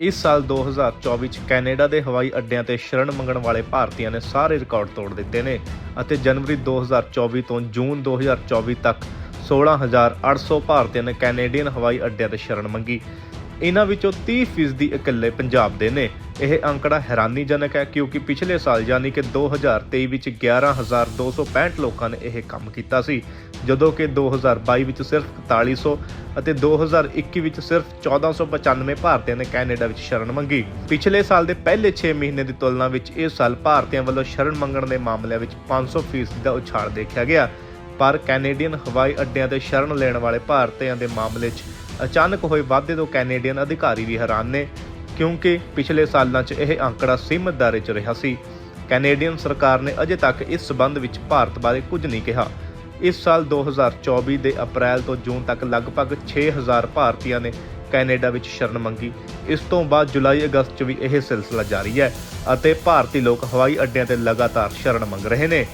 ਇਸ ਸਾਲ 2024 ਚ ਕੈਨੇਡਾ ਦੇ ਹਵਾਈ ਅੱਡਿਆਂ ਤੇ ਸ਼ਰਨ ਮੰਗਣ ਵਾਲੇ ਭਾਰਤੀਆਂ ਨੇ ਸਾਰੇ ਰਿਕਾਰਡ ਤੋੜ ਦਿੱਤੇ ਨੇ ਅਤੇ ਜਨਵਰੀ 2024 ਤੋਂ ਜੂਨ 2024 ਤੱਕ 16800 ਭਾਰਤੀਆਂ ਨੇ ਕੈਨੇਡੀਅਨ ਹਵਾਈ ਅੱਡਿਆਂ ਤੇ ਸ਼ਰਨ ਮੰਗੀ। ਇਹਨਾਂ ਵਿੱਚੋਂ 30% ਇਕੱਲੇ ਪੰਜਾਬ ਦੇ ਨੇ। ਇਹ ਅੰਕੜਾ ਹੈਰਾਨੀਜਨਕ ਹੈ ਕਿਉਂਕਿ ਪਿਛਲੇ ਸਾਲ ਯਾਨੀ ਕਿ 2023 ਵਿੱਚ 11265 ਲੋਕਾਂ ਨੇ ਇਹ ਕੰਮ ਕੀਤਾ ਸੀ, ਜਦੋਂ ਕਿ 2022 ਵਿੱਚ ਸਿਰਫ 4100 ਅਤੇ 2021 ਵਿੱਚ ਸਿਰਫ 1495 ਭਾਰਤੀਆਂ ਨੇ ਕੈਨੇਡਾ ਵਿੱਚ ਸ਼ਰਨ ਮੰਗੀ। ਪਿਛਲੇ ਸਾਲ ਦੇ ਪਹਿਲੇ 6 ਮਹੀਨੇ ਦੀ ਤੁਲਨਾ ਵਿੱਚ ਇਸ ਸਾਲ ਭਾਰਤੀਆਂ ਵੱਲੋਂ ਸ਼ਰਨ ਮੰਗਣ ਦੇ ਮਾਮਲਿਆਂ ਵਿੱਚ 500% ਦਾ ਉਛਾਲ ਦੇਖਿਆ ਗਿਆ। ਪਰ ਕੈਨੇਡੀਅਨ ਹਵਾਈ ਅੱਡਿਆਂ ਤੇ ਸ਼ਰਨ ਲੈਣ ਵਾਲੇ ਭਾਰਤੀਆਂ ਦੇ ਮਾਮਲੇ 'ਚ ਅਚਾਨਕ ਹੋਏ ਵਾਧੇ ਤੋਂ ਕੈਨੇਡੀਅਨ ਅਧਿਕਾਰੀ ਵੀ ਹੈਰਾਨ ਨੇ। ਕਿਉਂਕਿ ਪਿਛਲੇ ਸਾਲਾਂ 'ਚ ਇਹ ਅੰਕੜਾ ਸੀਮਤ ਦਾਇਰੇ 'ਚ ਰਿਹਾ ਸੀ। ਕੈਨੇਡੀਅਨ ਸਰਕਾਰ ਨੇ ਅਜੇ ਤੱਕ ਇਸ ਸਬੰਧ ਵਿੱਚ ਭਾਰਤ ਬਾਰੇ ਕੁਝ ਨਹੀਂ ਕਿਹਾ। ਇਸ ਸਾਲ 2024 ਦੇ ਅਪ੍ਰੈਲ ਤੋਂ ਜੂਨ ਤੱਕ ਲਗਭਗ 6000 ਭਾਰਤੀਆਂ ਨੇ ਕੈਨੇਡਾ ਵਿੱਚ ਸ਼ਰਨ ਮੰਗੀ। ਇਸ ਤੋਂ ਬਾਅਦ ਜੁਲਾਈ ਅਗਸਤ 'ਚ ਵੀ ਇਹ ਸਿਲਸਿਲਾ ਜਾਰੀ ਹੈ ਅਤੇ ਭਾਰਤੀ ਲੋਕ ਹਵਾਈ ਅੱਡਿਆਂ ਤੇ ਲਗਾਤਾਰ ਸ਼ਰਨ ਮੰਗ ਰਹੇ ਨੇ।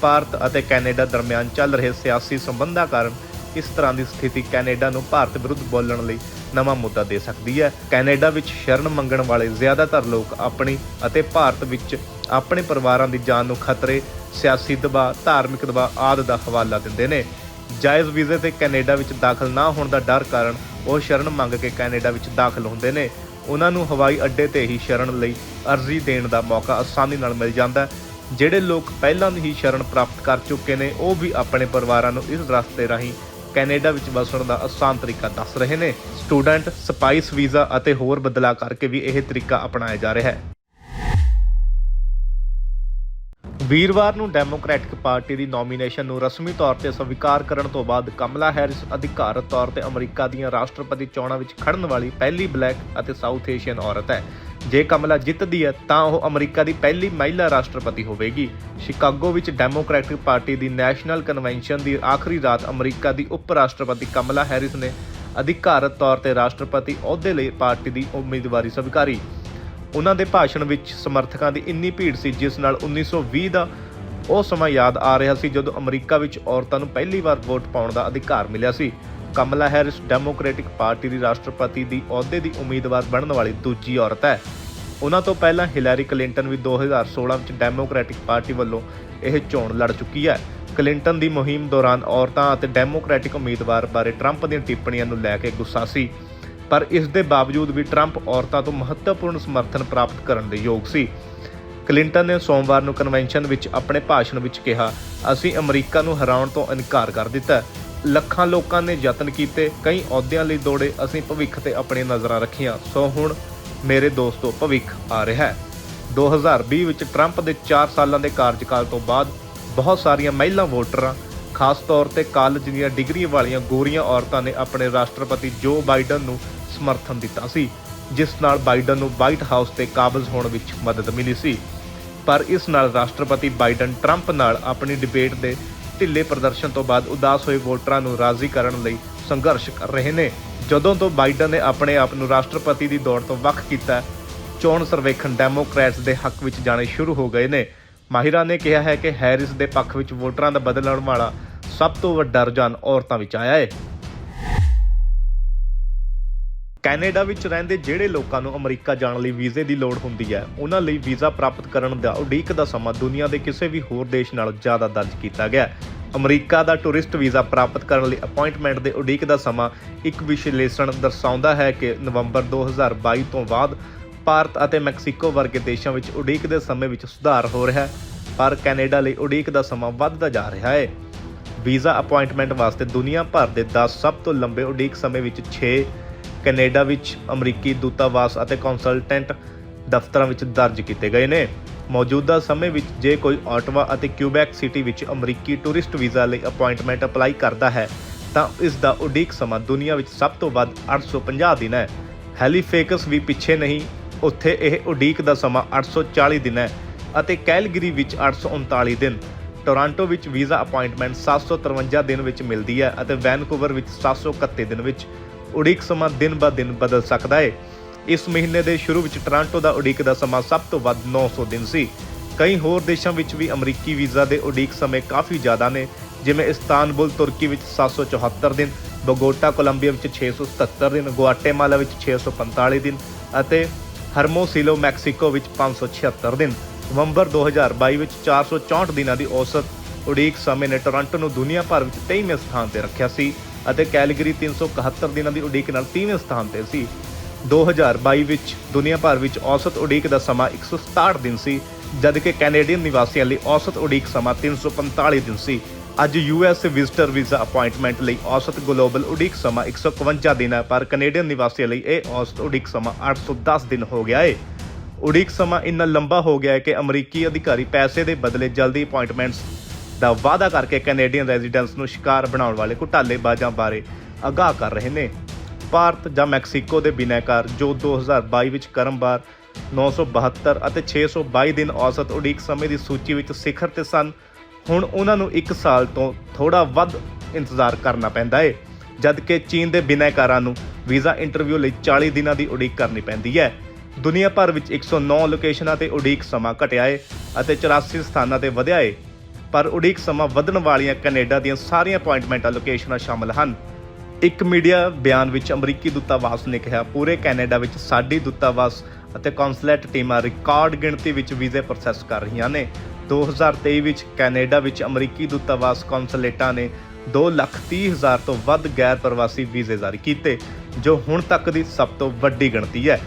ਭਾਰਤ ਅਤੇ ਕੈਨੇਡਾ ਦਰਮਿਆਨ ਚੱਲ ਰਹੇ ਸਿਆਸੀ ਸੰਬੰਧਾਂ ਕਾਰਨ ਇਸ ਤਰ੍ਹਾਂ ਦੀ ਸਥਿਤੀ ਕੈਨੇਡਾ ਨੂੰ ਭਾਰਤ ਵਿਰੁੱਧ ਬੋਲਣ ਲਈ ਨਵਾਂ ਮੁੱਦਾ ਦੇ ਸਕਦੀ ਹੈ। ਕੈਨੇਡਾ ਵਿੱਚ ਸ਼ਰਨ ਮੰਗਣ ਵਾਲੇ ਜ਼ਿਆਦਾਤਰ ਲੋਕ ਆਪਣੀ ਅਤੇ ਭਾਰਤ ਵਿੱਚ ਆਪਣੇ ਪਰਿਵਾਰਾਂ ਦੀ ਜਾਨ ਨੂੰ ਖਤਰੇ, ਸਿਆਸੀ ਦਬਾਅ, ਧਾਰਮਿਕ ਦਬਾਅ ਆਦਿ ਦਾ ਹਵਾਲਾ ਦਿੰਦੇ ਨੇ। ਜਾਇਜ਼ ਵੀਜ਼ੇ ਤੇ ਕੈਨੇਡਾ ਵਿੱਚ ਦਾਖਲ ਨਾ ਹੋਣ ਦਾ ਡਰ ਕਾਰਨ ਉਹ ਸ਼ਰਨ ਮੰਗ ਕੇ ਕੈਨੇਡਾ ਵਿੱਚ ਦਾਖਲ ਹੁੰਦੇ ਨੇ। ਉਹਨਾਂ ਨੂੰ ਹਵਾਈ ਅੱਡੇ ਤੇ ਹੀ ਸ਼ਰਨ ਲਈ ਅਰਜ਼ੀ ਦੇਣ ਦਾ ਮੌਕਾ ਆਸਾਨੀ ਨਾਲ ਮਿਲ ਜਾਂਦਾ ਹੈ। ਜਿਹੜੇ ਲੋਕ ਪਹਿਲਾਂ ਹੀ ਸ਼ਰਨ ਪ੍ਰਾਪਤ ਕਰ ਚੁੱਕੇ ਨੇ, ਉਹ ਵੀ ਆਪਣੇ ਪਰਿਵਾਰਾਂ ਨੂੰ ਇਸ ਰਸਤੇ ਰਾਹੀਂ ਕੈਨੇਡਾ ਵਿੱਚ ਵਸਣ ਦਾ ਆਸਾਨ ਤਰੀਕਾ ਦੱਸ ਰਹੇ ਨੇ। ਸਟੂਡੈਂਟ, ਸਪਾਈਸ ਵੀਜ਼ਾ ਅਤੇ ਹੋਰ ਬਦਲਾਅ ਕਰਕੇ ਵੀ ਇਹ ਤਰੀਕਾ ਅਪਣਾਇਆ ਜਾ ਰਿਹਾ ਹੈ। ਵੀਰਵਾਰ ਨੂੰ ਡੈਮੋਕ੍ਰੈਟਿਕ ਪਾਰਟੀ ਦੀ ਨੋਮੀਨੇਸ਼ਨ ਨੂੰ ਰਸਮੀ ਤੌਰ ਤੇ ਸਵੀਕਾਰ ਕਰਨ ਤੋਂ ਬਾਅਦ ਕਮਲਾ ਹੈਰਿਸ ਅਧਿਕਾਰਤ ਤੌਰ ਤੇ ਅਮਰੀਕਾ ਦੀਆਂ ਰਾਸ਼ਟਰਪਤੀ ਚੋਣਾਂ ਵਿੱਚ ਖੜਨ ਵਾਲੀ ਪਹਿਲੀ ਬਲੈਕ ਅਤੇ ਸਾਊਥ ਏਸ਼ੀਅਨ ਔਰਤ ਹੈ। ਜੇ ਕਮਲਾ ਜਿੱਤਦੀ ਹੈ ਤਾਂ ਉਹ ਅਮਰੀਕਾ ਦੀ ਪਹਿਲੀ ਮਹਿਲਾ ਰਾਸ਼ਟਰਪਤੀ ਹੋਵੇਗੀ। ਸ਼ਿਕਾਗੋ ਵਿੱਚ ਡੈਮੋਕ੍ਰੈਟਿਕ ਪਾਰਟੀ ਦੀ ਨੈਸ਼ਨਲ ਕਨਵੈਨਸ਼ਨ ਦੀ ਆਖਰੀ ਰਾਤ ਅਮਰੀਕਾ ਦੀ ਉਪ ਰਾਸ਼ਟਰਪਤੀ ਕਮਲਾ ਹੈਰਿਸ ਨੇ ਅਧਿਕਾਰਤ ਤੌਰ ਤੇ ਰਾਸ਼ਟਰਪਤੀ ਅਹੁਦੇ ਲਈ ਪਾਰਟੀ ਦੀ ਉਮੀਦਵਾਰੀ ਸਵੀਕਾਰੀ। ਉਹਨਾਂ ਦੇ ਭਾਸ਼ਣ ਵਿੱਚ ਸਮਰਥਕਾਂ ਦੀ ਇੰਨੀ ਭੀੜ ਸੀ, ਜਿਸ ਨਾਲ 1920 ਦਾ ਉਹ ਸਮਾਂ ਯਾਦ ਆ ਰਿਹਾ ਸੀ ਜਦੋਂ ਅਮਰੀਕਾ ਵਿੱਚ ਔਰਤਾਂ ਨੂੰ ਪਹਿਲੀ ਵਾਰ ਵੋਟ ਪਾਉਣ ਦਾ ਅਧਿਕਾਰ ਮਿਲਿਆ ਸੀ। ਕਮਲਾ ਹੈਰਿਸ ਡੈਮੋਕ੍ਰੈਟਿਕ ਪਾਰਟੀ ਦੀ ਰਾਸ਼ਟਰਪਤੀ ਦੀ ਅਹੁਦੇ ਦੀ ਉਮੀਦਵਾਰ ਬਣਨ ਵਾਲੀ ਦੂਜੀ ਔਰਤ ਹੈ। ਉਹਨਾਂ ਤੋਂ ਪਹਿਲਾਂ ਹਿਲੈਰੀ ਕਲਿੰਟਨ ਵੀ 2016 ਵਿੱਚ ਡੈਮੋਕ੍ਰੈਟਿਕ ਪਾਰਟੀ ਵੱਲੋਂ ਇਹ ਚੋਣ ਲੜ ਚੁੱਕੀ ਹੈ। ਕਲਿੰਟਨ ਦੀ ਮੁਹਿੰਮ ਦੌਰਾਨ ਔਰਤਾਂ ਅਤੇ ਡੈਮੋਕ੍ਰੈਟਿਕ ਉਮੀਦਵਾਰ ਬਾਰੇ ਟਰੰਪ ਦੀਆਂ ਟਿੱਪਣੀਆਂ ਨੂੰ ਲੈ ਕੇ ਗੁੱਸਾ ਸੀ। ਪਰ ਇਸ ਦੇ ਬਾਵਜੂਦ ਵੀ ਟਰੰਪ ਔਰਤਾਂ ਤੋਂ ਮਹੱਤਵਪੂਰਨ ਸਮਰਥਨ ਪ੍ਰਾਪਤ ਕਰਨ ਦੇ ਯੋਗ ਸੀ। ਕਲਿੰਟਨ ਨੇ ਸੋਮਵਾਰ ਨੂੰ ਕਨਵੈਨਸ਼ਨ ਵਿੱਚ ਆਪਣੇ ਭਾਸ਼ਣ ਵਿੱਚ ਕਿਹਾ, ਅਸੀਂ ਅਮਰੀਕਾ ਨੂੰ ਹਰਾਉਣ ਤੋਂ ਇਨਕਾਰ ਕਰ ਦਿੱਤਾ ਲੱਖਾਂ ਲੋਕਾਂ ਨੇ ਯਤਨ ਕੀਤੇ, ਕਈ ਅਹੁਦਿਆਂ ਲਈ ਦੌੜੇ, ਅਸੀਂ ਭਵਿੱਖ ਤੇ ਆਪਣੀਆਂ ਨਜ਼ਰਾਂ ਰੱਖੀਆਂ। ਸੋ ਹੁਣ ਮੇਰੇ ਦੋਸਤੋ, ਭਵਿੱਖ ਆ ਰਿਹਾ ਹੈ। 2020 ਵਿੱਚ ਟਰੰਪ ਦੇ 4 ਸਾਲਾਂ ਦੇ ਕਾਰਜਕਾਲ ਤੋਂ ਬਾਅਦ ਬਹੁਤ ਸਾਰੀਆਂ ਮਹਿਲਾ ਵੋਟਰਾਂ, ਖਾਸ ਤੌਰ ਤੇ ਕਾਲਜ ਦੀਆਂ ਡਿਗਰੀਆਂ ਵਾਲੀਆਂ ਗੋਰੀਆਂ ਔਰਤਾਂ ਨੇ ਆਪਣੇ ਰਾਸ਼ਟਰਪਤੀ ਜੋ ਬਾਈਡਨ ਨੂੰ ਸਮਰਥਨ ਦਿੱਤਾ ਸੀ, ਜਿਸ ਨਾਲ ਬਾਈਡਨ ਨੂੰ ਵਾਈਟ ਹਾਊਸ ਤੇ ਕਾਬਜ਼ ਹੋਣ ਵਿੱਚ ਮਦਦ ਮਿਲੀ ਸੀ। ਪਰ ਇਸ ਨਾਲ ਰਾਸ਼ਟਰਪਤੀ ਬਾਈਡਨ ਟਰੰਪ ਨਾਲ ਆਪਣੀ ਡਿਬੇਟ ਦੇ ਢਿੱਲੇ ਪ੍ਰਦਰਸ਼ਨ ਤੋਂ ਬਾਅਦ ਉਦਾਸ ਹੋਏ ਵੋਟਰਾਂ ਨੂੰ ਰਾਜ਼ੀ ਕਰਨ ਲਈ ਸੰਘਰਸ਼ ਕਰ ਰਹੇ ਨੇ। ਜਦੋਂ ਤੋਂ ਬਾਈਡਨ ਨੇ ਆਪਣੇ ਆਪ ਨੂੰ ਰਾਸ਼ਟਰਪਤੀ ਦੀ ਦੌੜ ਤੋਂ ਵੱਖ ਕੀਤਾ, ਚੋਣ ਸਰਵੇਖਣ ਡੈਮੋਕ੍ਰੈਟਸ ਦੇ ਹੱਕ ਵਿੱਚ ਜਾਣੇ ਸ਼ੁਰੂ ਹੋ ਗਏ ਨੇ। ਮਾਹਿਰਾਂ ਨੇ ਕਿਹਾ ਹੈ ਕਿ ਹੈਰਿਸ ਦੇ ਪੱਖ ਵਿੱਚ ਵੋਟਰਾਂ ਦਾ ਬਦਲਣ ਵਾਲਾ ਸਭ ਤੋਂ ਵੱਡਾ ਰੁਝਾਨ ਔਰਤਾਂ ਵਿੱਚ ਆਇਆ ਹੈ। ਕੈਨੇਡਾ ਵਿੱਚ ਰਹਿੰਦੇ ਜਿਹੜੇ ਲੋਕਾਂ ਨੂੰ ਅਮਰੀਕਾ ਜਾਣ ਲਈ ਵੀਜ਼ੇ ਦੀ ਲੋੜ ਹੁੰਦੀ ਹੈ, ਉਹਨਾਂ ਲਈ ਵੀਜ਼ਾ ਪ੍ਰਾਪਤ ਕਰਨ ਦਾ ਉਡੀਕ ਦਾ ਸਮਾਂ ਦੁਨੀਆ ਦੇ ਕਿਸੇ ਵੀ ਹੋਰ ਦੇਸ਼ ਨਾਲੋਂ ਜ਼ਿਆਦਾ ਦਰਜ ਕੀਤਾ ਗਿਆ ਹੈ। ਅਮਰੀਕਾ ਦਾ ਟੂਰਿਸਟ ਵੀਜ਼ਾ ਪ੍ਰਾਪਤ ਕਰਨ ਲਈ ਅਪਾਇੰਟਮੈਂਟ ਦੇ ਉਡੀਕ ਦਾ ਸਮਾਂ ਇੱਕ ਵਿਸ਼ਲੇਸ਼ਣ ਦਰਸਾਉਂਦਾ ਹੈ ਕਿ ਨਵੰਬਰ 2022 ਤੋਂ ਬਾਅਦ ਭਾਰਤ ਅਤੇ ਮੈਕਸੀਕੋ ਵਰਗੇ ਦੇਸ਼ਾਂ ਵਿੱਚ ਉਡੀਕ ਦੇ ਸਮੇਂ ਵਿੱਚ ਸੁਧਾਰ ਹੋ ਰਿਹਾ ਹੈ, ਪਰ ਕੈਨੇਡਾ ਲਈ ਉਡੀਕ ਦਾ ਸਮਾਂ ਵੱਧਦਾ ਜਾ ਰਿਹਾ ਹੈ ਵੀਜ਼ਾ ਅਪਾਇੰਟਮੈਂਟ ਵਾਸਤੇ ਦੁਨੀਆ ਭਰ ਦੇ 10 ਸਭ ਤੋਂ ਲੰਬੇ ਉਡੀਕ ਸਮੇਂ ਵਿੱਚ 6 ਕੈਨੇਡਾ ਵਿੱਚ ਅਮਰੀਕੀ ਦੂਤਾਵਾਸ ਅਤੇ ਕੰਸਲਟੈਂਟ ਦਫ਼ਤਰਾਂ ਵਿੱਚ ਦਰਜ ਕੀਤੇ ਗਏ ਨੇ। ਮੌਜੂਦਾ ਸਮੇਂ ਵਿੱਚ ਜੇ ਕੋਈ ਆਟਵਾ ਅਤੇ ਕਿਊਬੈਕ ਸਿਟੀ ਵਿੱਚ ਅਮਰੀਕੀ ਟੂਰਿਸਟ ਵੀਜ਼ਾ ਲਈ ਅਪਾਇੰਟਮੈਂਟ ਅਪਲਾਈ ਕਰਦਾ ਹੈ, ਤਾਂ ਇਸ ਦਾ ਉਡੀਕ ਸਮਾਂ ਦੁਨੀਆ ਵਿੱਚ ਸਭ ਤੋਂ ਵੱਧ 850 ਦਿਨ ਹੈ। ਹੈਲੀਫੇਕਸ ਵੀ ਪਿੱਛੇ ਨਹੀਂ, ਉੱਥੇ ਇਹ ਉਡੀਕ ਦਾ ਸਮਾਂ 840 ਦਿਨ ਹੈ ਅਤੇ ਕੈਲਗਰੀ ਵਿੱਚ 839 ਦਿਨ। ਟੋਰਾਂਟੋ ਵਿੱਚ ਵੀਜ਼ਾ ਅਪਾਇੰਟਮੈਂਟ 753 ਦਿਨ ਵਿੱਚ ਮਿਲਦੀ ਹੈ ਅਤੇ ਵੈਨਕੂਵਰ ਵਿੱਚ 731 ਦਿਨ ਵਿੱਚ ਉਡੀਕ ਸਮਾਂ ਦਿਨ ਬਾ ਦਿਨ ਬਦਲ ਸਕਦਾ ਹੈ ਇਸ ਮਹੀਨੇ ਦੇ ਸ਼ੁਰੂ ਵਿੱਚ ਟੋਰਾਂਟੋ ਦਾ ਉਡੀਕ ਦਾ ਸਮਾਂ ਸਭ ਤੋਂ ਵੱਧ 900 ਦਿਨ ਸੀ। ਕਈ ਹੋਰ ਦੇਸ਼ਾਂ ਵਿੱਚ ਵੀ ਅਮਰੀਕੀ ਵੀਜ਼ਾ ਦੇ ਉਡੀਕ ਸਮੇਂ ਕਾਫੀ ਜ਼ਿਆਦਾ ਨੇ, ਜਿਵੇਂ ਇਸਤਾਨਬੁਲ, ਤੁਰਕੀ ਵਿੱਚ 774 ਦਿਨ, ਬੋਗੋਟਾ, ਕੋਲੰਬੀਆ ਵਿੱਚ 677 ਦਿਨ, ਗੁਆਟੇਮਾਲਾ ਵਿੱਚ 645 ਦਿਨ ਅਤੇ ਹਰਮੋਸਿਲੋ, ਮੈਕਸੀਕੋ ਵਿੱਚ 576 ਦਿਨ। ਨਵੰਬਰ 2022 ਵਿੱਚ 464 ਦਿਨਾਂ ਦੀ ਔਸਤ ਉਡੀਕ ਸਮੇਂ ਨੇ ਟੋਰਾਂਟੋ ਨੂੰ ਦੁਨੀਆ ਭਰ ਵਿੱਚ 23ਵੇਂ ਸਥਾਨ ਤੇ ਰੱਖਿਆ ਸੀ। ਅਤੇ ਕੈਲਗਰੀ 371 ਦਿਨਾਂ ਦੀ ਉਡੀਕ ਨਾਲ 30ਵੇਂ ਸਥਾਨ ਤੇ ਸੀ। 2022 ਵਿੱਚ ਦੁਨੀਆ ਭਰ ਵਿੱਚ ਔਸਤ ਉਡੀਕ ਦਾ ਸਮਾਂ 167 ਦਿਨ ਸੀ, ਜਦਕਿ ਕੈਨੇਡੀਅਨ ਨਿਵਾਸੀਆਂ ਲਈ ਔਸਤ ਉਡੀਕ ਸਮਾਂ 345 ਦਿਨ ਸੀ। ਅੱਜ ਯੂਐਸ ਵਿਜ਼ਟਰ ਵੀਜ਼ਾ ਅਪਾਇੰਟਮੈਂਟ ਲਈ ਔਸਤ ਗਲੋਬਲ ਉਡੀਕ ਸਮਾਂ 151 ਦਿਨ ਹੈ, ਪਰ ਕੈਨੇਡੀਅਨ ਨਿਵਾਸੀਆਂ ਲਈ ਇਹ ਔਸਤ ਉਡੀਕ ਸਮਾਂ 810 ਦਿਨ ਹੋ ਗਿਆ ਹੈ ਉਡੀਕ ਸਮਾਂ ਇੰਨਾ ਲੰਬਾ ਹੋ ਗਿਆ ਹੈ ਕਿ ਅਮਰੀਕੀ ਅਧਿਕਾਰੀ ਪੈਸੇ ਦੇ ਬਦਲੇ ਜਲਦੀ ਅਪਾਇੰਟਮੈਂਟਸ ਦਾ ਵਾਅਦਾ ਕਰਕੇ ਕੈਨੇਡੀਅਨ ਰੈਜ਼ੀਡੈਂਟਸ ਨੂੰ ਸ਼ਿਕਾਰ ਬਣਾਉਣ ਵਾਲੇ ਘੁਟਾਲੇਬਾਜ਼ਾਂ ਬਾਰੇ ਅਗਾਹ ਕਰ ਰਹੇ ਨੇ। ਭਾਰਤ ਜਾਂ ਮੈਕਸੀਕੋ ਦੇ ਬਿਨੈਕਾਰ ਜੋ 2022 ਵਿੱਚ ਕਰਮਵਾਰ 972 ਅਤੇ 622 ਦਿਨ ਔਸਤ ਉਡੀਕ ਸਮੇਂ ਦੀ ਸੂਚੀ ਵਿੱਚ ਸਿਖਰ ਤੇ ਸਨ, ਹੁਣ ਉਹਨਾਂ ਨੂੰ 1 ਸਾਲ ਤੋਂ ਥੋੜਾ ਵੱਧ ਇੰਤਜ਼ਾਰ ਕਰਨਾ ਪੈਂਦਾ ਏ, ਜਦਕਿ ਚੀਨ ਦੇ ਬਿਨੈਕਾਰਾਂ ਨੂੰ ਵੀਜ਼ਾ ਇੰਟਰਵਿਊ ਲਈ 40 ਦਿਨਾਂ ਦੀ ਉਡੀਕ ਕਰਨੀ ਪੈਂਦੀ ਹੈ। ਦੁਨੀਆ ਭਰ ਵਿੱਚ 109 ਲੋਕੇਸ਼ਨਾਂ ਤੇ ਉਡੀਕ ਸਮਾਂ ਘਟਿਆ ਹੈ ਅਤੇ 84 ਸਥਾਨਾਂ ਤੇ ਵਧਿਆ ਏ। ਪਰ ਉਡੀਕ ਸਮਾਂ ਵਧਣ ਵਾਲੀਆਂ ਕੈਨੇਡਾ ਦੀਆਂ ਸਾਰੀਆਂ ਅਪਾਇੰਟਮੈਂਟ ਲੋਕੇਸ਼ਨਾਂ ਸ਼ਾਮਲ ਹਨ। ਇੱਕ ਮੀਡੀਆ ਬਿਆਨ ਵਿੱਚ ਅਮਰੀਕੀ ਦੂਤਾਵਾਸ ਨੇ ਕਿਹਾ ਪੂਰੇ ਕੈਨੇਡਾ ਵਿੱਚ ਸਾਡੀ ਦੂਤਾਵਾਸ ਅਤੇ ਕੌਂਸੂਲੇਟ ਟੀਮਾਂ ਰਿਕਾਰਡ ਗਿਣਤੀ ਵਿੱਚ ਵੀਜ਼ੇ ਪ੍ਰੋਸੈਸ ਕਰ ਰਹੀਆਂ ਨੇ। 2023 ਵਿੱਚ ਕੈਨੇਡਾ ਵਿੱਚ ਅਮਰੀਕੀ ਦੂਤਾਵਾਸ ਕੌਂਸੂਲੇਟਾਂ ਨੇ 2,30,000 ਤੋਂ ਵੱਧ ਗੈਰ ਪ੍ਰਵਾਸੀ ਵੀਜ਼ੇ ਜਾਰੀ ਕੀਤੇ ਜੋ ਹੁਣ ਤੱਕ ਦੀ ਸਭ ਤੋਂ ਵੱਡੀ ਗਿਣਤੀ ਹੈ।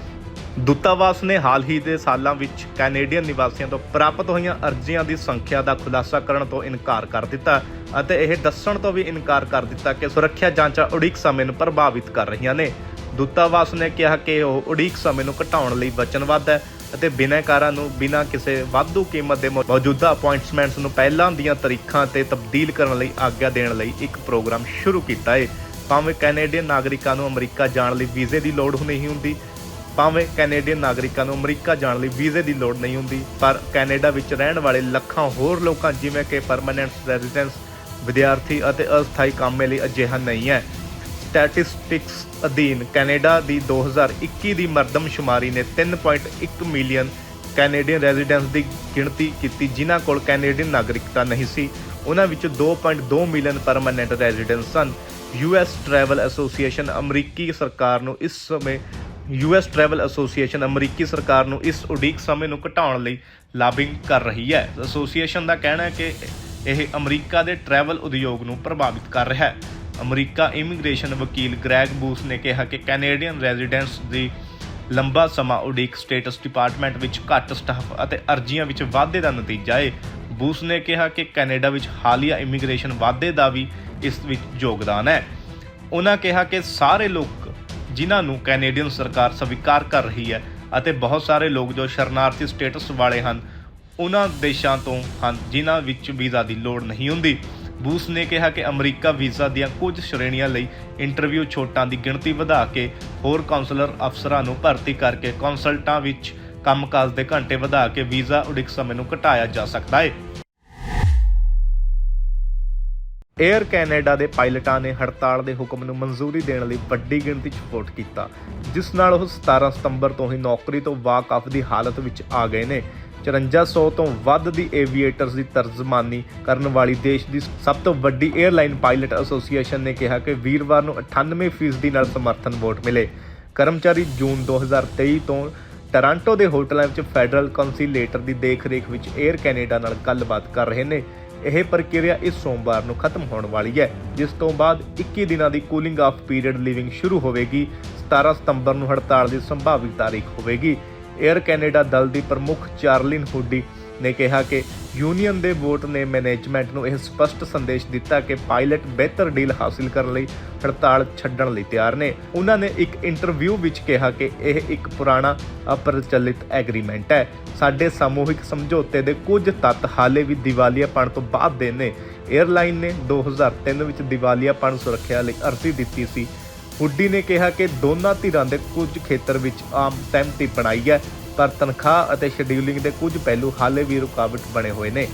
ਦੂਤਾਵਾਸ ਨੇ ਹਾਲ ਹੀ ਦੇ ਸਾਲਾਂ ਵਿੱਚ ਕੈਨੇਡੀਅਨ ਨਿਵਾਸੀਆਂ ਤੋਂ ਪ੍ਰਾਪਤ ਹੋਈਆਂ ਅਰਜ਼ੀਆਂ ਦੀ ਸੰਖਿਆ ਦਾ ਖੁਲਾਸਾ ਕਰਨ ਤੋਂ ਇਨਕਾਰ ਕਰ ਦਿੱਤਾ ਅਤੇ ਇਹ ਦੱਸਣ ਤੋਂ ਵੀ ਇਨਕਾਰ ਕਰ ਦਿੱਤਾ ਕਿ ਸੁਰੱਖਿਆ ਜਾਂਚਾਂ ਉਡੀਕ ਸਮੇਂ ਨੂੰ ਪ੍ਰਭਾਵਿਤ ਕਰ ਰਹੀਆਂ ਨੇ। ਦੂਤਾਵਾਸ ਨੇ ਕਿਹਾ ਕਿ ਉਹ ਉਡੀਕ ਸਮੇਂ ਨੂੰ ਘਟਾਉਣ ਲਈ ਵਚਨਬੱਧ ਹੈ ਅਤੇ ਬਿਨੈਕਾਰਾਂ ਨੂੰ ਬਿਨਾਂ ਕਿਸੇ ਵਾਧੂ ਕੀਮਤ ਦੇ ਮੌਜੂਦਾ ਅਪਾਇੰਟਮੈਂਟਸ ਨੂੰ ਪਹਿਲਾਂ ਦੀਆਂ ਤਰੀਖਾਂ ਤੇ ਤਬਦੀਲ ਕਰਨ ਲਈ ਆਗਿਆ ਦੇਣ ਲਈ ਇੱਕ ਪ੍ਰੋਗਰਾਮ ਸ਼ੁਰੂ ਕੀਤਾ ਹੈ ਭਾਵੇਂ ਕੈਨੇਡੀਅਨ ਨਾਗਰਿਕਾਂ ਨੂੰ ਅਮਰੀਕਾ ਜਾਣ ਲਈ ਵੀਜ਼ੇ ਦੀ ਲੋੜ ਨਹੀਂ ਹੁੰਦੀ ਭਾਵੇਂ ਕੈਨੇਡੀਅਨ ਨਾਗਰਿਕਾਂ ਨੂੰ ਅਮਰੀਕਾ ਜਾਣ ਲਈ ਵੀਜ਼ੇ ਦੀ ਲੋੜ ਨਹੀਂ ਹੁੰਦੀ, ਪਰ ਕੈਨੇਡਾ ਵਿੱਚ ਰਹਿਣ ਵਾਲੇ ਲੱਖਾਂ ਹੋਰ ਲੋਕਾਂ, ਜਿਵੇਂ ਕਿ ਪਰਮਨੈਂਟ ਰੈਜ਼ੀਡੈਂਸ ਵਿਦਿਆਰਥੀ ਅਤੇ ਅਸਥਾਈ ਕਾਮੇ ਲਈ ਅਜਿਹਾ ਨਹੀਂ ਹੈ। ਸਟੈਟਿਸਟਿਕਸ ਅਧੀਨ ਕੈਨੇਡਾ ਦੀ 2021 ਦੀ ਮਰਦਮਸ਼ੁਮਾਰੀ ਨੇ 3.1 ਮਿਲੀਅਨ ਕੈਨੇਡੀਅਨ ਰੈਜ਼ੀਡੈਂਟਸ ਦੀ ਗਿਣਤੀ ਕੀਤੀ, ਜਿਨ੍ਹਾਂ ਕੋਲ ਕੈਨੇਡੀਅਨ ਨਾਗਰਿਕਤਾ ਨਹੀਂ ਸੀ। ਉਹਨਾਂ ਵਿੱਚ 2.2 ਮਿਲੀਅਨ ਪਰਮਨੈਂਟ ਰੈਜ਼ੀਡੈਂਟਸ ਸਨ। ਯੂਐਸ ਟਰੈਵਲ ਐਸੋਸੀਏਸ਼ਨ ਅਮਰੀਕੀ ਸਰਕਾਰ ਨੂੰ ਇਸ ਸਮੇਂ ਯੂਐਸ ਟਰੈਵਲ ਐਸੋਸੀਏਸ਼ਨ ਅਮਰੀਕੀ ਸਰਕਾਰ ਨੂੰ ਇਸ ਉਡੀਕ ਸਮੇਂ ਨੂੰ ਘਟਾਉਣ ਲਈ ਲਾਬਿੰਗ ਕਰ ਰਹੀ ਹੈ। ਐਸੋਸੀਏਸ਼ਨ ਦਾ ਕਹਿਣਾ ਹੈ ਕਿ ਇਹ ਅਮਰੀਕਾ ਦੇ ਟਰੈਵਲ ਉਦਯੋਗ ਨੂੰ ਪ੍ਰਭਾਵਿਤ ਕਰ ਰਿਹਾ ਹੈ। ਅਮਰੀਕਾ ਇਮੀਗ੍ਰੇਸ਼ਨ ਵਕੀਲ ਗ੍ਰੈਗ ਬੂਸ ਨੇ ਕਿਹਾ ਕਿ ਕੈਨੇਡੀਅਨ ਰੈਜ਼ੀਡੈਂਟਸ ਦੀ ਲੰਬਾ ਸਮਾਂ ਉਡੀਕ ਸਟੇਟਸ ਡਿਪਾਰਟਮੈਂਟ ਵਿੱਚ ਘੱਟ ਸਟਾਫ ਅਤੇ ਅਰਜ਼ੀਆਂ ਵਿੱਚ ਵਾਧੇ ਦਾ ਨਤੀਜਾ ਹੈ ਬੂਸ ਨੇ ਕਿਹਾ ਕਿ ਕੈਨੇਡਾ ਵਿੱਚ ਹਾਲੀਆ ਇਮੀਗ੍ਰੇਸ਼ਨ ਵਾਧੇ ਦਾ ਵੀ ਇਸ ਵਿੱਚ ਯੋਗਦਾਨ ਹੈ। ਉਹਨਾਂ ਕਿਹਾ ਕਿ ਸਾਰੇ ਲੋਕ ਜਿਨ੍ਹਾਂ ਨੂੰ ਕੈਨੇਡੀਅਨ ਸਰਕਾਰ ਸਵੀਕਾਰ ਕਰ ਰਹੀ ਹੈ ਅਤੇ ਬਹੁਤ ਸਾਰੇ ਲੋਕ ਜੋ ਸ਼ਰਨਾਰਥੀ ਸਟੇਟਸ ਵਾਲੇ ਹਨ, ਉਹਨਾਂ ਦੇਸ਼ਾਂ ਤੋਂ ਹਨ, ਜਿਨ੍ਹਾਂ ਵਿੱਚ ਵੀਜ਼ਾ ਦੀ ਲੋੜ ਨਹੀਂ ਹੁੰਦੀ। ਬੂਸ ਨੇ ਕਿਹਾ ਕਿ ਅਮਰੀਕਾ ਵੀਜ਼ਾ ਦੀਆਂ ਕੁਝ ਸ਼੍ਰੇਣੀਆਂ ਲਈ ਇੰਟਰਵਿਊ ਛੋਟਾਂ ਦੀ ਗਿਣਤੀ ਵਧਾ ਕੇ ਹੋਰ ਕਾਉਂਸਲਰ ਅਫਸਰਾਂ ਨੂੰ ਭਰਤੀ ਕਰਕੇ ਕੰਸਲਟਾਂ ਵਿੱਚ ਕੰਮਕਾਜ ਦੇ ਘੰਟੇ ਵਧਾ ਕੇ ਵੀਜ਼ਾ ਉਡੀਕ ਸਮੇਂ ਨੂੰ ਘਟਾਇਆ ਜਾ ਸਕਦਾ ਹੈ। ਏਅਰ ਕੈਨੇਡਾ ਦੇ ਪਾਇਲਟਾਂ ਨੇ ਹੜਤਾਲ ਦੇ ਹੁਕਮ ਨੂੰ ਮਨਜ਼ੂਰੀ ਦੇਣ ਲਈ ਵੱਡੀ ਗਿਣਤੀ 'ਚ ਵੋਟ ਕੀਤਾ, ਜਿਸ ਨਾਲ ਉਹ 17 ਸਤੰਬਰ ਤੋਂ ਹੀ ਨੌਕਰੀ ਤੋਂ ਵਾਕਫ ਦੀ ਹਾਲਤ ਵਿੱਚ ਆ ਗਏ ਨੇ। 5400 ਤੋਂ ਵੱਧ ਦੀ ਏਵੀਏਟਰਸ ਦੀ ਤਰਜਮਾਨੀ ਕਰਨ ਵਾਲੀ ਦੇਸ਼ ਦੀ ਸਭ ਤੋਂ ਵੱਡੀ 에ਅਰਲਾਈਨ ਪਾਇਲਟ ਐਸੋਸੀਏਸ਼ਨ ਨੇ ਕਿਹਾ ਕਿ ਵੀਰਵਾਰ ਨੂੰ 98 ਫੀਸਦੀ ਨਾਲ ਸਮਰਥਨ ਵੋਟ ਮਿਲੇ। ਕਰਮਚਾਰੀ ਜੂਨ 2023 ਤੋਂ ਟੋਰਾਂਟੋ ਦੇ ਹੋਟਲਾਂ ਵਿੱਚ ਫੈਡਰਲ ਕੌਂਸੀਲੇਟਰ ਦੀ ਦੇਖਰੇਖ ਵਿੱਚ 에ਅਰ ਕੈਨੇਡਾ ਨਾਲ ਗੱਲਬਾਤ ਕਰ ਰਹੇ ਨੇ। ਇਹ ਪ੍ਰਕਿਰਿਆ ਇਸ ਸੋਮਵਾਰ ਨੂੰ ਖਤਮ ਹੋਣ ਵਾਲੀ ਹੈ, ਜਿਸ ਤੋਂ ਬਾਅਦ 21 ਦਿਨਾਂ ਦੀ ਕੂਲਿੰਗ ਆਫ ਪੀਰੀਅਡ ਲਿਵਿੰਗ ਸ਼ੁਰੂ ਹੋਵੇਗੀ। 17 ਸਤੰਬਰ ਨੂੰ ਹੜਤਾਲ ਦੀ ਸੰਭਾਵਿਤ ਤਾਰੀਖ ਹੋਵੇਗੀ। 에ਅਰ ਕੈਨੇਡਾ ਦਲ ਦੀ ਪ੍ਰਮੁੱਖ ਚਾਰਲਿਨ ਹੁੱਡੀ ਨੇ ਕਿਹਾ ਕਿ ਯੂਨੀਅਨ ਦੇ ਵੋਟ ਨੇ ਮੈਨੇਜਮੈਂਟ ਨੂੰ ਇਹ ਸਪਸ਼ਟ ਸੰਦੇਸ਼ ਦਿੱਤਾ ਕਿ ਪਾਇਲਟ ਬਿਹਤਰ ਡੀਲ ਹਾਸਲ ਕਰਨ ਲਈ ਹੜਤਾਲ ਛੱਡਣ ਲਈ ਤਿਆਰ ਨੇ। ਉਹਨਾਂ ਨੇ ਇੱਕ ਇੰਟਰਵਿਊ ਵਿੱਚ ਕਿਹਾ ਕਿ ਇਹ ਇੱਕ ਪੁਰਾਣਾ ਅਪ੍ਰਚਲਿਤ ਐਗਰੀਮੈਂਟ ਹੈ। ਸਾਡੇ ਸਮੂਹਿਕ ਸਮਝੌਤੇ ਦੇ ਕੁਝ ਤੱਤ ਹਾਲੇ ਵੀ ਦੀਵਾਲੀਆਪਣ ਤੋਂ ਬਾਅਦ ਦੇ ਨੇ। 에ਅਰਲਾਈਨ ਨੇ 2003 ਵਿੱਚ ਦੀਵਾਲੀਆਪਣ ਸੁਰੱਖਿਆ ਲਈ ਅਰਜ਼ੀ ਦਿੱਤੀ ਸੀ। ਹੁੱਡੀ ਨੇ ਕਿਹਾ ਕਿ ਦੋਨਾਂ ਧਿਰਾਂ ਦੇ ਕੁਝ ਖੇਤਰ ਵਿੱਚ ਆਮ ਸਹਿਮਤੀ ਬਣਾਈ ਹੈ। ਪਰ ਤਨਖਾਹ ਅਤੇ ਸ਼ਡਿਊਲਿੰਗ ਦੇ ਕੁਝ ਪਹਿਲੂ ਹਾਲੇ ਵੀ ਰੁਕਾਵਟ ਬਣੇ ਹੋਏ ਨੇ।